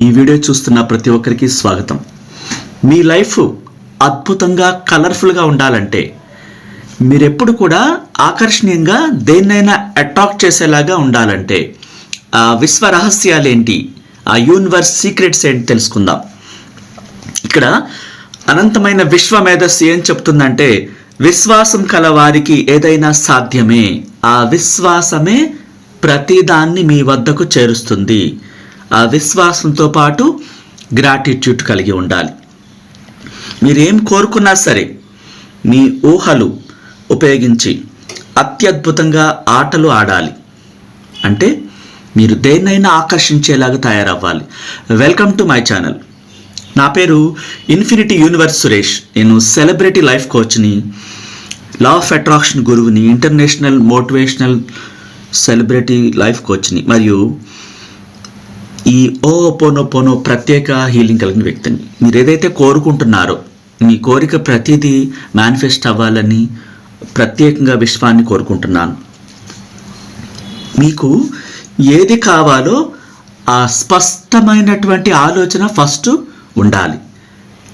ఈ వీడియో చూస్తున్న ప్రతి ఒక్కరికి స్వాగతం. మీ లైఫ్ అద్భుతంగా కలర్ఫుల్గా ఉండాలంటే మీరెప్పుడు కూడా ఆకర్షణీయంగా దేన్నైనా అట్రాక్ట్ చేసేలాగా ఉండాలంటే ఆ విశ్వ రహస్యాలేంటి? ఆ యూనివర్స్ సీక్రెట్స్ ఏంటి తెలుసుకుందాం. ఇక్కడ అనంతమైన విశ్వ మేధస్సు ఏం చెప్తుందంటే విశ్వాసం కల వారికి ఏదైనా సాధ్యమే. ఆ విశ్వాసమే ప్రతిదాన్ని మీ వద్దకు చేరుస్తుంది. విశ్వాసంతో పాటు గ్రాటిట్యూడ్ కలిగి ఉండాలి. మీరేం కోరుకున్నా సరే మీ ఊహలు ఉపయోగించి అత్యద్భుతంగా ఆటలు ఆడాలి. అంటే మీరు దేన్నైనా ఆకర్షించేలాగా తయారవ్వాలి. వెల్కమ్ టు మై ఛానల్ నా పేరు ఇన్ఫినిటీ యూనివర్స్ సురేష్. నేను సెలబ్రిటీ లైఫ్ కోచ్ని లా ఆఫ్ అట్రాక్షన్ గురువుని ఇంటర్నేషనల్ మోటివేషనల్ సెలబ్రిటీ లైఫ్ కోచ్ని మరియు ఈ ఓ పోనో పోనో ప్రత్యేక హీలింగ్ కలిగిన వ్యక్తిని. మీరు ఏదైతే కోరుకుంటున్నారో మీ కోరిక ప్రతిదీ మేనిఫెస్ట్ అవ్వాలని ప్రత్యేకంగా విశ్వాన్ని కోరుకుంటున్నాను. మీకు ఏది కావాలో ఆ స్పష్టమైనటువంటి ఆలోచన ఫస్ట్ ఉండాలి.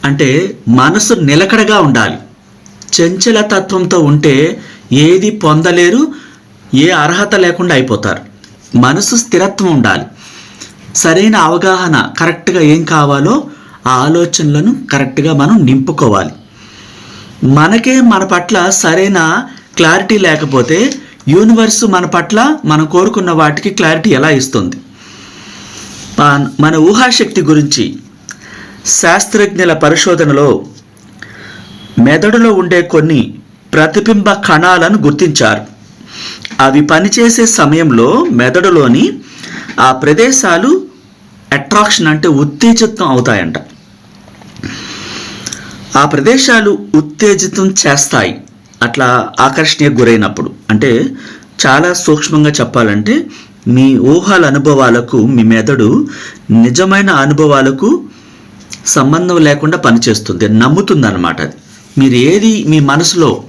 అంటే మనసు నిలకడగా ఉండాలి. చంచలతత్వంతో ఉంటే ఏది పొందలేరు ఏ అర్హత లేకుండా అయిపోతారు. మనసు స్థిరత్వం ఉండాలి. సరైన అవగాహన కరెక్ట్గా ఏం కావాలో ఆ ఆలోచనలను కరెక్ట్గా మనం నింపుకోవాలి. మనకే మన పట్ల సరైన క్లారిటీ లేకపోతే యూనివర్స్ మన పట్ల మనం కోరుకున్న వాటికి క్లారిటీ ఎలా ఇస్తుంది? మన- ఊహాశక్తి గురించి శాస్త్రజ్ఞుల పరిశోధనలో మెదడులో ఉండే కొన్ని ప్రతిబింబ కణాలను గుర్తించారు. అవి పనిచేసే సమయంలో మెదడులోని ఆ ప్రదేశాలు అట్రాక్షన్ అంటే ఉత్తేజితం అవుతాయంట. ఆ ప్రదేశాలు ఉత్తేజితం చేస్తాయి. అట్లా ఆకర్షణీయ గురైనప్పుడు. అంటే చాలా సూక్ష్మంగా చెప్పాలంటే మీ ఊహల అనుభవాలకు మీ మెదడు నిజమైన అనుభవాలకు సంబంధం లేకుండా పనిచేస్తుంది. నమ్ముతుంది అనమాట అది. మీరు ఏది మీ మనసులో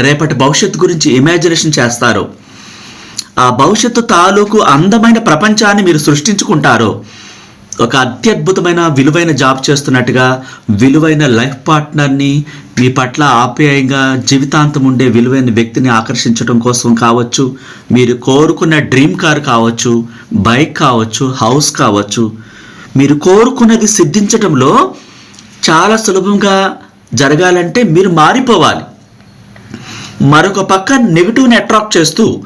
రేపటి భవిష్యత్తు గురించి ఇమాజినేషన్ చేస్తారో ఆ భవిష్యత్తు తాలూకు అందమైన ప్రపంచాన్ని మీరు సృష్టించుకుంటారో. ఒక అత్యద్భుతమైన విలువైన జాబ్ చేస్తున్నట్టుగా విలువైన లైఫ్ పార్ట్నర్ని మీ పట్ల ఆప్యాయంగా జీవితాంతం ఉండే విలువైన వ్యక్తిని ఆకర్షించడం కోసం కావచ్చు మీరు కోరుకున్న డ్రీమ్ కార్ కావచ్చు బైక్ కావచ్చు హౌస్ కావచ్చు మీరు కోరుకున్నది సిద్ధించడంలో చాలా సులభంగా జరగాలంటే మీరు మారిపోవాలి. మరొక పక్క నెగిటివ్ని అట్రాక్ట్ చేస్తూ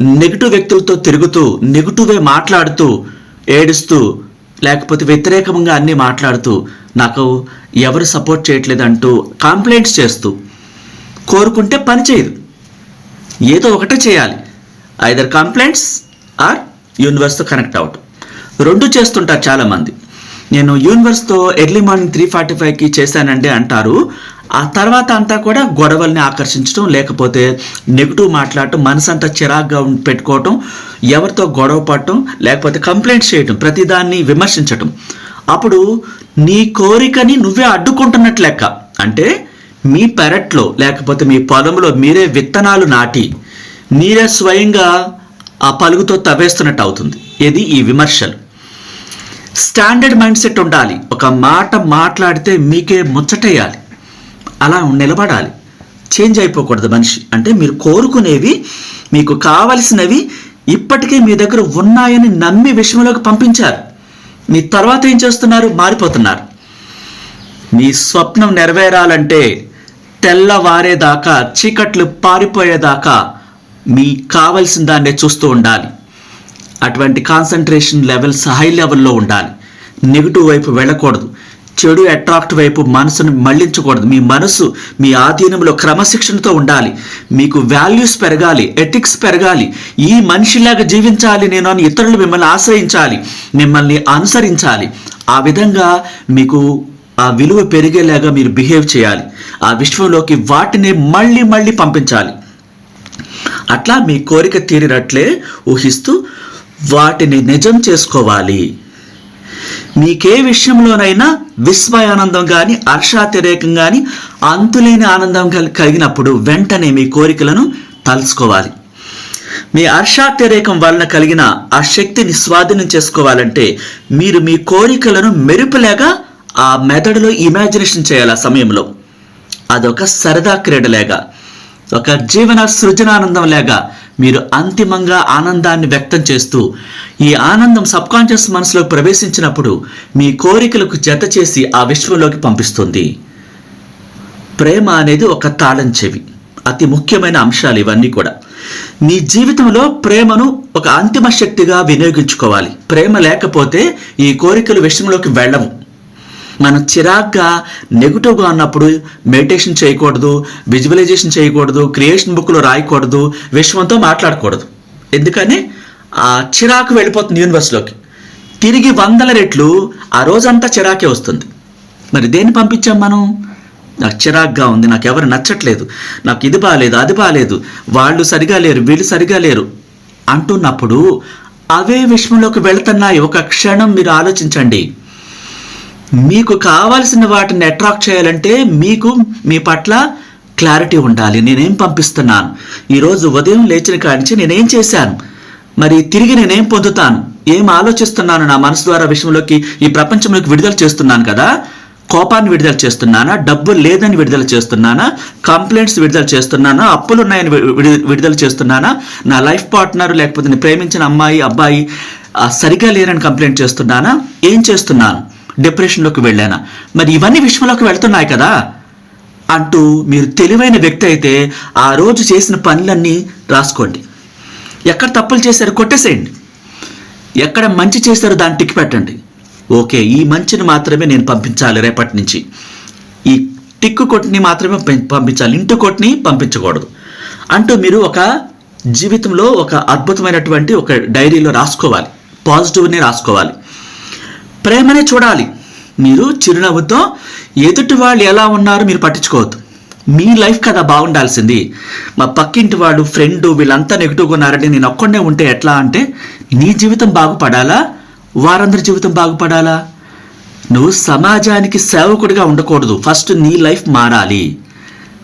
నెగిటివ్ వ్యక్తులతో తిరుగుతూ నెగిటివే మాట్లాడుతూ ఏడుస్తూ లేకపోతే వ్యతిరేకంగా అన్నీ మాట్లాడుతూ నాకు ఎవరు సపోర్ట్ చేయట్లేదు అంటూ కంప్లైంట్స్ చేస్తూ కోరుకుంటే పని చేయదు. ఏదో ఒకటే చేయాలి. ఐదర్ కంప్లైంట్స్ ఆర్ యూనివర్స్తో కనెక్ట్ అవ్వటం రెండు చేస్తుంటారు చాలామంది. నేను యూనివర్స్తో ఎర్లీ మార్నింగ్ త్రీ ఫార్టీ ఫైవ్కి చేశానండి అంటారు. ఆ తర్వాత అంతా కూడా గొడవల్ని ఆకర్షించడం లేకపోతే నెగిటివ్ మాట్లాడటం మనసు అంతా చిరాగ్గా పెట్టుకోవటం ఎవరితో గొడవ పడటం లేకపోతే కంప్లైంట్స్ చేయటం ప్రతిదాన్ని విమర్శించటం. అప్పుడు నీ కోరికని నువ్వే అడ్డుకుంటున్నట్లు లెక్క. అంటే మీ పెరట్లో లేకపోతే మీ పొలంలో మీరే విత్తనాలు నాటి మీరే స్వయంగా ఆ పలుగుతో తవ్వేస్తున్నట్టు అవుతుంది. ఇది ఈ విమర్శలు. స్టాండర్డ్ మైండ్ సెట్ ఉండాలి. ఒక మాట మాట్లాడితే మీకే ముచ్చటేయాలి. అలా నిలబడాలి. చేంజ్ అయిపోకూడదు మనిషి. అంటే మీరు కోరుకునేవి మీకు కావలసినవి ఇప్పటికే మీ దగ్గర ఉన్నాయని నమ్మి విషయంలోకి పంపించారు. మీ తర్వాత ఏం చేస్తున్నారు? మారిపోతున్నారు. మీ స్వప్నం నెరవేరాలంటే తెల్లవారేదాకా చీకట్లు పారిపోయేదాకా మీ కావలసిన దాన్నే చూస్తూ ఉండాలి. అటువంటి కాన్సన్ట్రేషన్ లెవెల్స్ హై లెవెల్లో ఉండాలి. నెగిటివ్ వైపు వెళ్ళకూడదు. చెడు అట్రాక్ట్ వైపు మనసును మళ్ళించకూడదు. మీ మనసు మీ ఆధీనంలో క్రమశిక్షణతో ఉండాలి. మీకు వాల్యూస్ పెరగాలి ఎథిక్స్ పెరగాలి. ఈ మనిషిలాగా జీవించాలి నేను అని ఇతరులు మిమ్మల్ని ఆశ్రయించాలి మిమ్మల్ని అనుసరించాలి. ఆ విధంగా మీకు ఆ విలువ పెరిగేలాగా మీరు బిహేవ్ చేయాలి. ఆ విశ్వంలోకి వాటిని మళ్ళీ మళ్ళీ పంపించాలి. అట్లా మీ కోరిక తీరినట్లే ఊహిస్తూ వాటిని నిజం చేసుకోవాలి. నీకే విషయంలోనైనా విస్మయానందం కానీ హర్షాతిరేకం కానీ అంతులేని ఆనందం కలిగినప్పుడు వెంటనే మీ కోరికలను తలుచుకోవాలి. మీ హర్షాతిరేకం వలన కలిగిన ఆ శక్తిని స్వాధీనం చేసుకోవాలంటే మీరు మీ కోరికలను మెరుపులేగా ఆ మెదడులో ఇమాజినేషన్ చేయాలి ఆ సమయంలో. అదొక సరదా క్రీడలేగా. ఒక జీవన సృజనానందం లేగా మీరు అంతిమంగా ఆనందాన్ని వ్యక్తం చేస్తూ ఈ ఆనందం సబ్కాన్షియస్ మనసులో ప్రవేశించినప్పుడు మీ కోరికలకు జత చేసి ఆ విశ్వంలోకి పంపిస్తుంది. ప్రేమ అనేది ఒక తాళం చెవి అతి ముఖ్యమైన అంశాలు ఇవన్నీ కూడా. నీ జీవితంలో ప్రేమను ఒక అంతిమ శక్తిగా వినియోగించుకోవాలి. ప్రేమ లేకపోతే ఈ కోరికలు విషయంలోకి వెళ్ళవు. మనం చిరాగ్గా నెగిటివ్గా ఉన్నప్పుడు మెడిటేషన్ చేయకూడదు విజువలైజేషన్ చేయకూడదు క్రియేషన్ బుక్లో రాయకూడదు విశ్వంతో మాట్లాడకూడదు. ఎందుకని? ఆ చిరాకు వెళ్ళిపోతుంది యూనివర్స్లోకి. తిరిగి వందల రెట్లు ఆ రోజంతా చిరాకే వస్తుంది. మరి దేన్ని పంపించాం మనం? నాకు చిరాగ్గా ఉంది నాకు ఎవరు నచ్చట్లేదు నాకు ఇది బాగాలేదు అది బాగాలేదు వాళ్ళు సరిగా లేరు వీళ్ళు సరిగా లేరు అంటున్నప్పుడు అవే విశ్వంలోకి వెళుతున్నాయి ఒక క్షణం మీరు ఆలోచించండి. Hmm. మీకు కావాల్సిన వాటిని అట్రాక్ట్ చేయాలంటే మీకు మీ పట్ల క్లారిటీ ఉండాలి. నేనేం పంపిస్తున్నాను? ఈరోజు ఉదయం లేచిన కాడించి నేనేం చేశాను? మరి తిరిగి నేనేం పొందుతాను? ఏం ఆలోచిస్తున్నాను? నా మనసు ద్వారా విషయంలోకి ఈ ప్రపంచంలోకి విడుదల చేస్తున్నాను కదా? కోపాన్ని విడుదల చేస్తున్నానా? డబ్బు లేదని విడుదల చేస్తున్నానా? కంప్లైంట్స్ విడుదల చేస్తున్నానా? అప్పులు ఉన్నాయని విడుదల చేస్తున్నానా? నా లైఫ్ పార్ట్నర్ లేకపోతే నేను ప్రేమించిన అమ్మాయి అబ్బాయి సరిగా లేరని కంప్లైంట్ చేస్తున్నానా? ఏం చేస్తున్నాను? డిప్రెషన్లోకి వెళ్ళానా? మరి ఇవన్నీ విశ్వంలోకి వెళ్తున్నాయి కదా? అంటూ మీరు తెలివైన వ్యక్తి అయితే ఆ రోజు చేసిన పనులన్నీ రాసుకోండి. ఎక్కడ తప్పులు చేశారో కొట్టేసేయండి. ఎక్కడ మంచి చేశారో దాన్ని టిక్ పెట్టండి. ఓకే ఈ మంచిని మాత్రమే నేను పంపించాలి రేపటి నుంచి. ఈ టిక్కు కొట్టిని మాత్రమే పంపించాలి. ఇంటి కొట్టిని పంపించకూడదు. అంటూ మీరు ఒక జీవితంలో ఒక అద్భుతమైనటువంటి ఒక డైరీలో రాసుకోవాలి. పాజిటివ్ని రాసుకోవాలి. ప్రేమనే చూడాలి. మీరు చిరునవ్వుతో ఎదుటి వాళ్ళు ఎలా ఉన్నారో మీరు పట్టించుకోవద్దు. మీ లైఫ్ కదా బాగుండాల్సింది. మా పక్కింటి వాళ్ళు ఫ్రెండ్ వీళ్ళంతా నెగిటివ్గా ఉన్నారంటే నేను ఒక్కడనే ఉంటే ఎట్లా అంటే నీ జీవితం బాగుపడాలా? వారందరి జీవితం బాగుపడాలా? నువ్వు సమాజానికి సేవకుడిగా ఉండకూడదు. ఫస్ట్ నీ లైఫ్ మారాలి.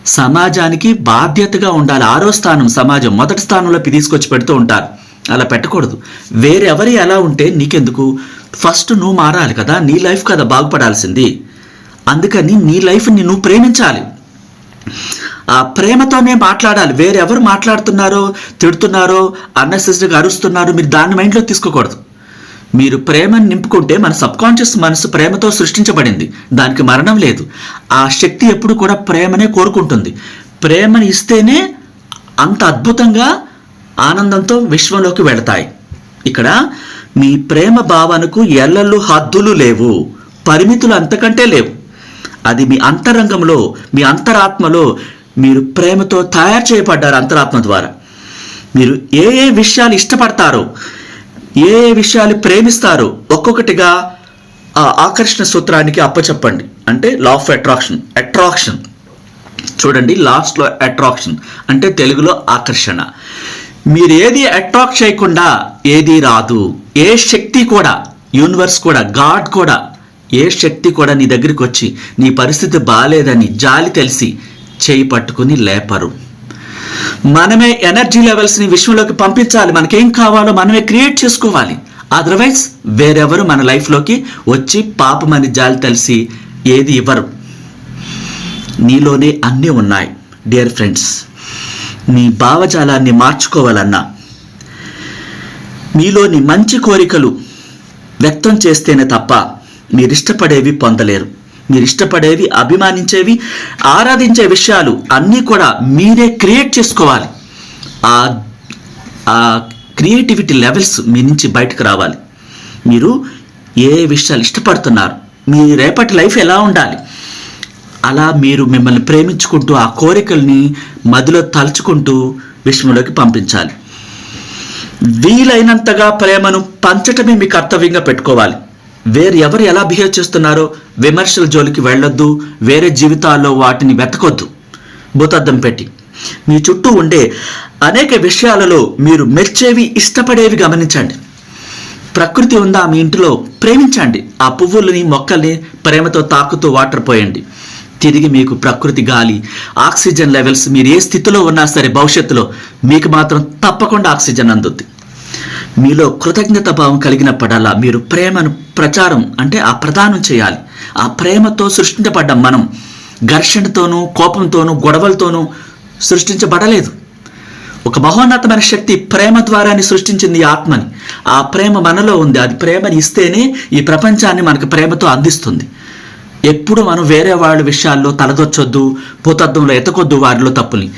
సమాజానికి బాధ్యతగా ఉండాలి. ఆరో స్థానం సమాజం. మొదటి స్థానంలో తీసుకొచ్చి పెడుతూ ఉంటారు. అలా పెట్టకూడదు. వేరెవరి ఎలా ఉంటే నీకెందుకు? ఫస్ట్ నువ్వు మారాలి కదా నీ లైఫ్ కదా బాగుపడాల్సింది. అందుకని నీ లైఫ్ని నువ్వు ప్రేమించాలి. ఆ ప్రేమతోనే మాట్లాడాలి. వేరెవరు మాట్లాడుతున్నారో తిడుతున్నారో అన్నెసెసరీగా అరుస్తున్నారో మీరు దాన్ని మైండ్లో తీసుకోకూడదు. మీరు ప్రేమను నింపుకుంటే మన సబ్కాన్షియస్ మనసు ప్రేమతో సృష్టించబడింది. దానికి మరణం లేదు. ఆ శక్తి ఎప్పుడు కూడా ప్రేమనే కోరుకుంటుంది. ప్రేమని ఇస్తేనే అంత అద్భుతంగా ఆనందంతో విశ్వంలోకి వెళతాయి. ఇక్కడ మీ ప్రేమ భావనకు ఎల్లలు హద్దులు లేవు పరిమితులు అంతకంటే లేవు. అది మీ అంతరంగంలో మీ అంతరాత్మలో మీరు ప్రేమతో తయారు చేయబడ్డారు అంతరాత్మ ద్వారా. మీరు ఏ ఏ విషయాలు ఇష్టపడతారో ఏ ఏ విషయాలు ప్రేమిస్తారో ఒక్కొక్కటిగా ఆ ఆకర్షణ సూత్రానికి అప్పచెప్పండి. అంటే లా ఆఫ్ అట్రాక్షన్ అట్రాక్షన్ చూడండి లాస్ట్లో అట్రాక్షన్ అంటే తెలుగులో ఆకర్షణ. మీరేది అట్రాక్ట్ చేయకుండా ఏది రాదు. ఏ శక్తి కూడా యూనివర్స్ కూడా గాడ్ కూడా ఏ శక్తి కూడా నీ దగ్గరికి వచ్చి నీ పరిస్థితి బాగాలేదని జాలి తెలిసి చేయి పట్టుకుని లేపరు. మనమే ఎనర్జీ లెవెల్స్ని విశ్వంలోకి పంపించాలి. మనకేం కావాలో మనమే క్రియేట్ చేసుకోవాలి. అదర్వైజ్ వేరెవరు మన లైఫ్లోకి వచ్చి పాపమని జాలి తెలిసి ఏది ఇవ్వరు. నీలోనే అన్నీ ఉన్నాయి డియర్ ఫ్రెండ్స్. మీ భావజాలాన్ని మార్చుకోవాలన్నా. మీలోని మంచి కోరికలు వ్యక్తం చేస్తేనే తప్ప మీరు ఇష్టపడేవి పొందలేరు. మీరు ఇష్టపడేవి అభిమానించేవి ఆరాధించే విషయాలు అన్నీ కూడా మీరే క్రియేట్ చేసుకోవాలి. ఆ ఆ క్రియేటివిటీ లెవెల్స్ మీ నుంచి బయటకు రావాలి. మీరు ఏ విషయాలు ఇష్టపడుతున్నారు మీ రేపటి లైఫ్ ఎలా ఉండాలి అలా మీరు మిమ్మల్ని ప్రేమించుకుంటూ ఆ కోరికల్ని మదిలో తలుచుకుంటూ విష్ణులోకి పంపించాలి. వీలైనంతగా ప్రేమను పంచటమే మీ కర్తవ్యంగా పెట్టుకోవాలి. వేరు ఎవరు ఎలా బిహేవ్ చేస్తున్నారో విమర్శల జోలికి వెళ్ళొద్దు వేరే జీవితాల్లో వాటిని వెతకొద్దు. భూతద్దం పెట్టి. మీ చుట్టూ ఉండే అనేక విషయాలలో మీరు మెచ్చేవి ఇష్టపడేవి గమనించండి. ప్రకృతి ఉందా మీ ఇంటిలో? ప్రేమించండి. ఆ పువ్వులని మొక్కల్ని ప్రేమతో తాకుతూ వాటర్ పోయండి. తిరిగి మీకు ప్రకృతి గాలి ఆక్సిజన్ లెవెల్స్ మీరు ఏ స్థితిలో ఉన్నా సరే భవిష్యత్తులో మీకు మాత్రం తప్పకుండా ఆక్సిజన్ అందుద్ది. మీలో కృతజ్ఞత భావం కలిగినప్పుడల్లా మీరు ప్రేమను ప్రచారం అంటే ఆ ప్రదానం చేయాలి. ఆ ప్రేమతో సృష్టించబడ్డ మనం ఘర్షణతోనూ కోపంతోనూ గొడవలతోనూ సృష్టించబడలేదు. ఒక మహోన్నతమైన శక్తి ప్రేమ ద్వారాని సృష్టించింది ఈ ఆత్మని. ఆ ప్రేమ మనలో ఉంది. అది ప్రేమని ఇస్తేనే ఈ ప్రపంచాన్ని మనకు ప్రేమతో అందిస్తుంది. ఎప్పుడు మనం వేరే వాళ్ళ విషయాల్లో తలదొచ్చొద్దు భూతత్వంలో ఎతకొద్దు వారిలో తప్పుని.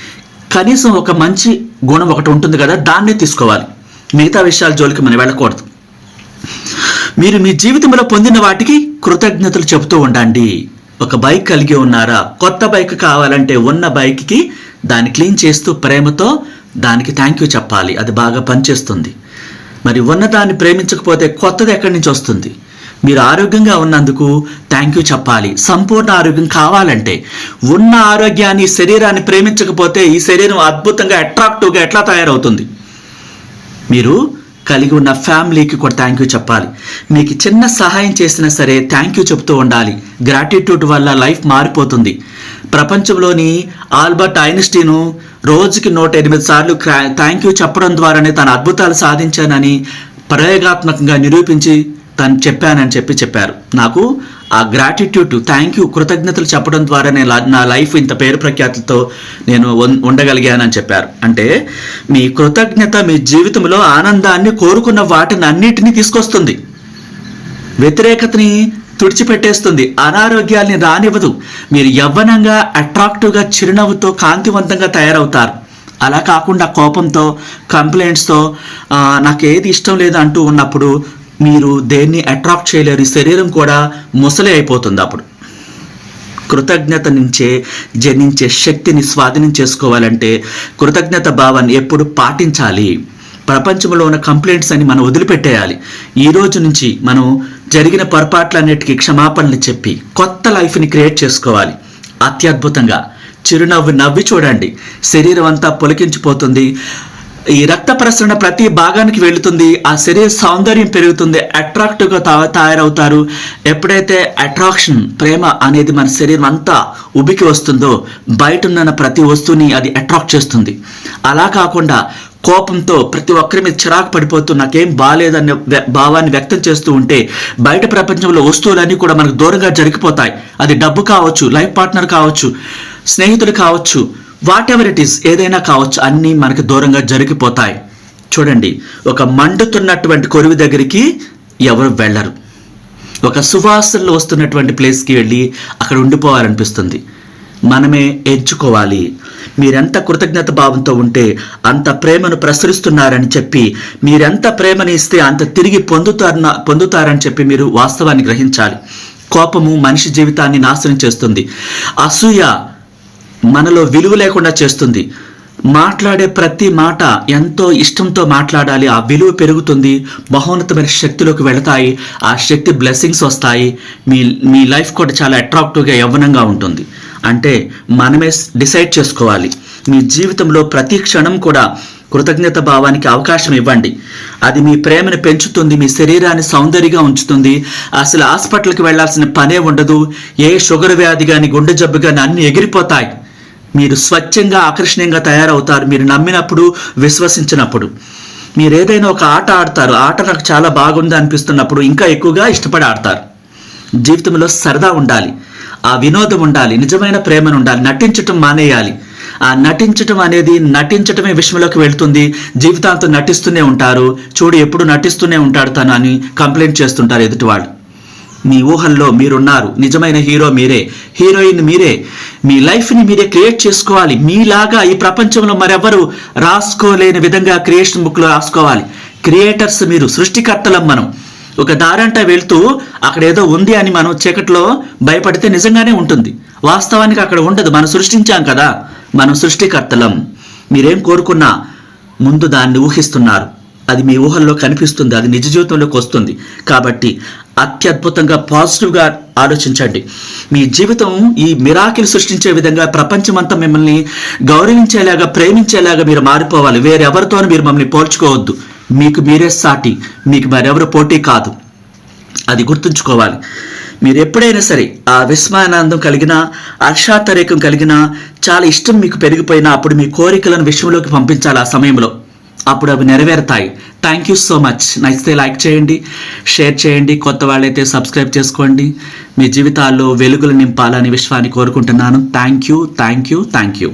కనీసం ఒక మంచి గుణం ఒకటి ఉంటుంది కదా దాన్నే తీసుకోవాలి. మిగతా విషయాల జోలికి మనం వెళ్ళకూడదు. మీరు మీ జీవితంలో పొందిన వాటికి కృతజ్ఞతలు చెబుతూ ఉండండి. ఒక బైక్ కలిగి ఉన్నారా? కొత్త బైక్ కావాలంటే ఉన్న బైక్కి దాన్ని క్లీన్ చేస్తూ ప్రేమతో దానికి థ్యాంక్ యూ చెప్పాలి. అది బాగా పనిచేస్తుంది. మరి ఉన్నదాన్ని ప్రేమించకపోతే కొత్తది ఎక్కడి నుంచి వస్తుంది? మీరు ఆరోగ్యంగా ఉన్నందుకు థ్యాంక్ యూ చెప్పాలి. సంపూర్ణ ఆరోగ్యం కావాలంటే ఉన్న ఆరోగ్యాన్ని శరీరాన్ని ప్రేమించకపోతే ఈ శరీరం అద్భుతంగా అట్రాక్టివ్గా ఎట్లా తయారవుతుంది? మీరు కలిగి ఉన్న ఫ్యామిలీకి కూడా థ్యాంక్ యూ చెప్పాలి. మీకు చిన్న సహాయం చేసినా సరే థ్యాంక్ యూ చెప్తూ ఉండాలి. గ్రాటిట్యూడ్ వల్ల లైఫ్ మారిపోతుంది. ప్రపంచంలోని ఆల్బర్ట్ ఐన్స్టీను రోజుకి నూట ఎనిమిది సార్లు థ్యాంక్ యూ చెప్పడం ద్వారానే తన అద్భుతాలు సాధించానని ప్రయోగాత్మకంగా నిరూపించి తను చెప్పానని చెప్పి చెప్పారు. నాకు ఆ గ్రాటిట్యూడ్ థ్యాంక్ యూ కృతజ్ఞతలు చెప్పడం ద్వారా నేను నా లైఫ్ ఇంత పేరు ప్రఖ్యాతులతో నేను ఉండగలిగానని చెప్పారు. అంటే మీ కృతజ్ఞత మీ జీవితంలో ఆనందాన్ని కోరుకున్న వాటిని అన్నిటినీ తీసుకొస్తుంది. వ్యతిరేకతని తుడిచిపెట్టేస్తుంది. అనారోగ్యాల్ని రానివ్వదు. మీరు యవ్వనంగా అట్రాక్టివ్గా చిరునవ్వుతో కాంతివంతంగా తయారవుతారు. అలా కాకుండా కోపంతో కంప్లైంట్స్తో నాకు ఏది ఇష్టం లేదు అంటూ ఉన్నప్పుడు మీరు దేన్ని అట్రాక్ట్ చేయలేరు. శరీరం కూడా ముసలి అయిపోతుంది అప్పుడు. కృతజ్ఞత నుంచే జనించే శక్తిని స్వాధీనం చేసుకోవాలంటే కృతజ్ఞత భావాన్ని ఎప్పుడు పాటించాలి. ప్రపంచంలో ఉన్న కంప్లైంట్స్ అని మనం వదిలిపెట్టేయాలి. ఈ రోజు నుంచి మనం జరిగిన పొరపాట్లన్నిటికీ క్షమాపణలు చెప్పి కొత్త లైఫ్ని క్రియేట్ చేసుకోవాలి. అత్యద్భుతంగా చిరునవ్వు నవ్వి చూడండి. శరీరం అంతా పొలికించిపోతుంది. ఈ రక్త ప్రసరణ ప్రతి భాగానికి వెళుతుంది. ఆ శరీర సౌందర్యం పెరుగుతుంది. అట్రాక్టివ్గా తయారవుతారు. ఎప్పుడైతే అట్రాక్షన్ ప్రేమ అనేది మన శరీరం అంతా ఉబికి వస్తుందో బయట ఉన్న ప్రతి వస్తువుని అది అట్రాక్ట్ చేస్తుంది. అలా కాకుండా కోపంతో ప్రతి ఒక్కరి మీద చిరాకు పడిపోతూ నాకేం బాగాలేదనే వ్య- భావాన్ని వ్యక్తం చేస్తూ ఉంటే బయట ప్రపంచంలో వస్తువులన్నీ కూడా మనకు దూరంగా జరిగిపోతాయి. అది డబ్బు కావచ్చు లైఫ్ పార్ట్నర్ కావచ్చు స్నేహితుడు కావచ్చు వాట్ ఎవర్ ఇట్ ఈస్ ఏదైనా కావచ్చు అన్నీ మనకు దూరంగా జరిగిపోతాయి. చూడండి ఒక మండుతున్నటువంటి కొరువు దగ్గరికి ఎవరు వెళ్ళరు. ఒక సువాసనలు వస్తున్నటువంటి ప్లేస్కి వెళ్ళి అక్కడ ఉండిపోవాలనిపిస్తుంది. మనమే ఎంచుకోవాలి. మీరెంత కృతజ్ఞత భావంతో ఉంటే అంత ప్రేమను ప్రసరిస్తున్నారని చెప్పి మీరెంత ప్రేమని ఇస్తే అంత తిరిగి పొందుతారన పొందుతారని చెప్పి మీరు వాస్తవాన్ని గ్రహించాలి. కోపము మనిషి జీవితాన్ని నాశనం చేస్తుంది. అసూయ మనలో విలువ లేకుండా చేస్తుంది. మాట్లాడే ప్రతి మాట ఎంతో ఇష్టంతో మాట్లాడాలి. ఆ విలువ పెరుగుతుంది. మహోన్నతమైన శక్తిలోకి వెళతాయి. ఆ శక్తి బ్లెస్సింగ్స్ వస్తాయి. మీ మీ లైఫ్ కూడా చాలా అట్రాక్టివ్గా యవ్వనంగా ఉంటుంది. అంటే మనమే డిసైడ్ చేసుకోవాలి. మీ జీవితంలో ప్రతి క్షణం కూడా కృతజ్ఞత భావానికి అవకాశం ఇవ్వండి. అది మీ ప్రేమను పెంచుతుంది. మీ శరీరాన్ని సౌందర్యంగా ఉంచుతుంది. అసలు హాస్పిటల్కి వెళ్ళాల్సిన పనే ఉండదు. ఏ షుగర్ వ్యాధి కానీ గుండె జబ్బు కానీ అన్ని ఎగిరిపోతాయి. మీరు స్వచ్ఛంగా ఆకర్షణీయంగా తయారవుతారు. మీరు నమ్మినప్పుడు విశ్వసించినప్పుడు. మీరు ఏదైనా ఒక ఆట ఆడతారు. ఆట నాకు చాలా బాగుంది అనిపిస్తున్నప్పుడు ఇంకా ఎక్కువగా ఇష్టపడి ఆడతారు. జీవితంలో సరదా ఉండాలి. ఆ వినోదం ఉండాలి. నిజమైన ప్రేమను ఉండాలి. నటించటం మానేయాలి. ఆ నటించటం అనేది నటించటమే విషయంలోకి వెళ్తుంది. జీవితాంతం నటిస్తూనే ఉంటారు. చూడు ఎప్పుడు నటిస్తూనే ఉంటాడు తను అని కంప్లైంట్ చేస్తుంటారు ఎదుటివాళ్ళు. మీ ఊహల్లో మీరున్నారు. నిజమైన హీరో మీరే. హీరోయిన్ మీరే. మీ లైఫ్ని మీరే క్రియేట్ చేసుకోవాలి. మీలాగా ఈ ప్రపంచంలో మరెవ్వరు రాసుకోలేని విధంగా క్రియేషన్ బుక్లో రాసుకోవాలి. క్రియేటర్స్ మీరు సృష్టికర్తలం మనం. ఒక దారంట వెళ్తూ అక్కడ ఏదో ఉంది అని మనం చీకట్లో భయపడితే నిజంగానే ఉంటుంది. వాస్తవానికి అక్కడ ఉండదు. మనం సృష్టించాం కదా. మనం సృష్టికర్తలం. మీరేం కోరుకున్నా ముందు దాన్ని ఊహిస్తున్నారు. అది మీ ఊహల్లో కనిపిస్తుంది. అది నిజ జీవితంలోకి వస్తుంది. కాబట్టి అత్యద్భుతంగా పాజిటివ్గా ఆలోచించండి. మీ జీవితం ఈ మిరాకిల్ సృష్టించే విధంగా ప్రపంచమంతా మిమ్మల్ని గౌరవించేలాగా ప్రేమించేలాగా మీరు మారిపోవాలి. వేరెవరితోనూ మీరు మమ్మల్ని పోల్చుకోవద్దు. మీకు మీరే సాటి మీకు మరెవరు పోటీ కాదు. అది గుర్తుంచుకోవాలి. మీరు ఎప్పుడైనా సరే ఆ విస్మయానందం కలిగిన హర్షాతరేకం కలిగిన చాలా ఇష్టం మీకు పెరిగిపోయినా అప్పుడు మీ కోరికలను విషయంలోకి పంపించాలి ఆ సమయంలో. అప్పుడు అవి నెరవేరుతాయి. థ్యాంక్ యూ సో మచ్ నచ్చితే లైక్ చేయండి షేర్ చేయండి కొత్త వాళ్ళైతే సబ్స్క్రైబ్ చేసుకోండి. మీ జీవితాల్లో వెలుగులు నింపాలని విశ్వాన్ని కోరుకుంటున్నాను. Thank you thank you thank you